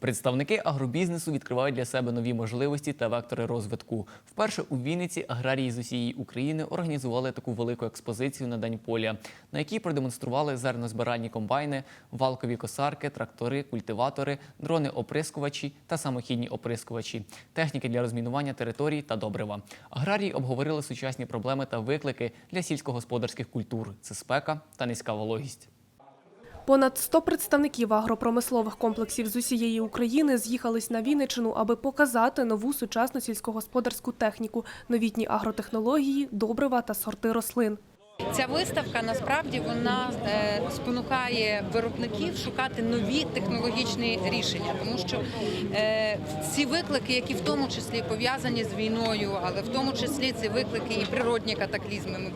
Представники агробізнесу відкривають для себе нові можливості та вектори розвитку. Вперше у Вінниці аграрії з усієї України організували таку велику експозицію на День поля, на якій продемонстрували зернозбиральні комбайни, валкові косарки, трактори, культиватори, дрони-оприскувачі та самохідні оприскувачі, техніки для розмінування територій та добрива. Аграрії обговорили сучасні проблеми та виклики для сільськогосподарських культур це спека та низька вологість. Понад 100 представників агропромислових комплексів з усієї України з'їхались на Вінничину, аби показати нову сучасну сільськогосподарську техніку, новітні агротехнології, добрива та сорти рослин. Ця виставка насправді вона е, спонукає виробників шукати нові технологічні рішення, тому що е, ці виклики, які в тому числі пов'язані з війною, але в тому числі ці виклики і природні катаклізми. Ми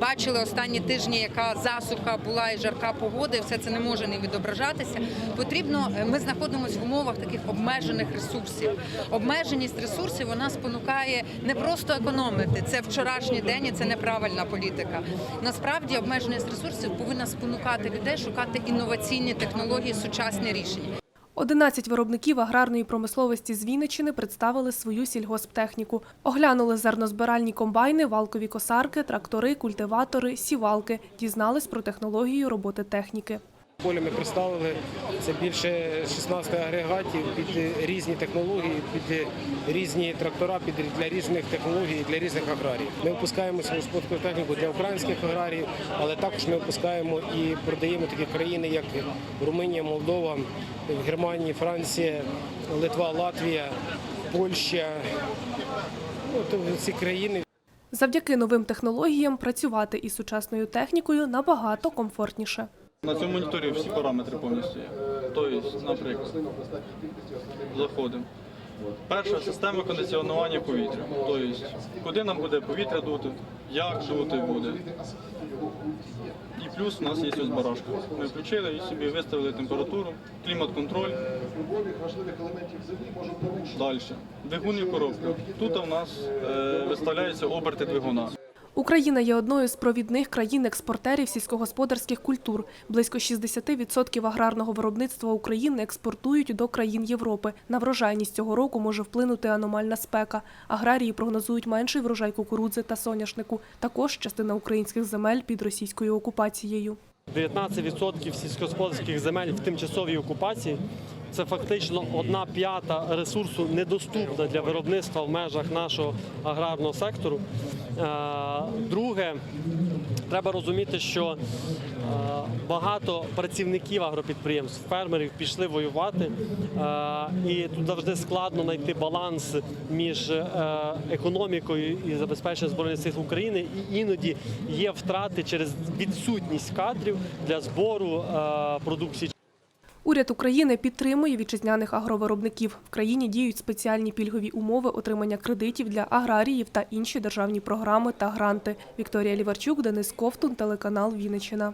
бачили останні тижні, яка засуха була і жарка погода, і все це не може не відображатися. Потрібно, е, ми знаходимося в умовах таких обмежених ресурсів. Обмеженість ресурсів вона спонукає не просто економити. Це вчорашній день, і це неправильна політика. Насправді обмеженість ресурсів повинна спонукати людей шукати інноваційні технології, сучасні рішення. 11 виробників аграрної промисловості з Вінничини представили свою сільгосптехніку. Оглянули зернозбиральні комбайни, валкові косарки, трактори, культиватори, сівалки. Дізнались про технологію роботи техніки. Поле ми представили це більше 16 агрегатів під різні технології, під різні трактора, під для різних технологій, для різних аграріїв. Ми випускаємо сільськогосподарську техніку для українських аграріїв, але також ми випускаємо і продаємо такі країни, як Румунія, Молдова, Германія, Франція, Литва, Латвія, Польща. Ну, ці країни Завдяки новим технологіям працювати із сучасною технікою набагато комфортніше. На цьому моніторі всі параметри повністю є. Тобто, наприклад, заходимо. Перша система кондиціонування повітря. Тобто, куди нам буде повітря дути, як дути буде. І плюс у нас є ось барашка. Ми включили і собі виставили температуру, клімат-контроль. Далі. Двигун і коробка. Тут у нас е, виставляються оберти двигуна. Україна є одною з провідних країн-експортерів сільськогосподарських культур. Близько 60% аграрного виробництва України експортують до країн Європи. На врожайність цього року може вплинути аномальна спека. Аграрії прогнозують менший врожай кукурудзи та соняшнику. Також частина українських земель під російською окупацією. 19% сільськогосподарських земель в тимчасовій окупації. Це фактично одна п'ята ресурсу недоступна для виробництва в межах нашого аграрного сектору. Е, Друге, треба розуміти, що е, багато працівників агропідприємств, фермерів пішли воювати, е, і тут завжди складно знайти баланс між економікою і забезпеченням збройних сил України. І іноді є втрати через відсутність кадрів для збору продукції. Уряд України підтримує вітчизняних агровиробників. В країні діють спеціальні пільгові умови отримання кредитів для аграріїв та інші державні програми та гранти. Вікторія Ліварчук, Денис Ковтун, телеканал Вінниччина.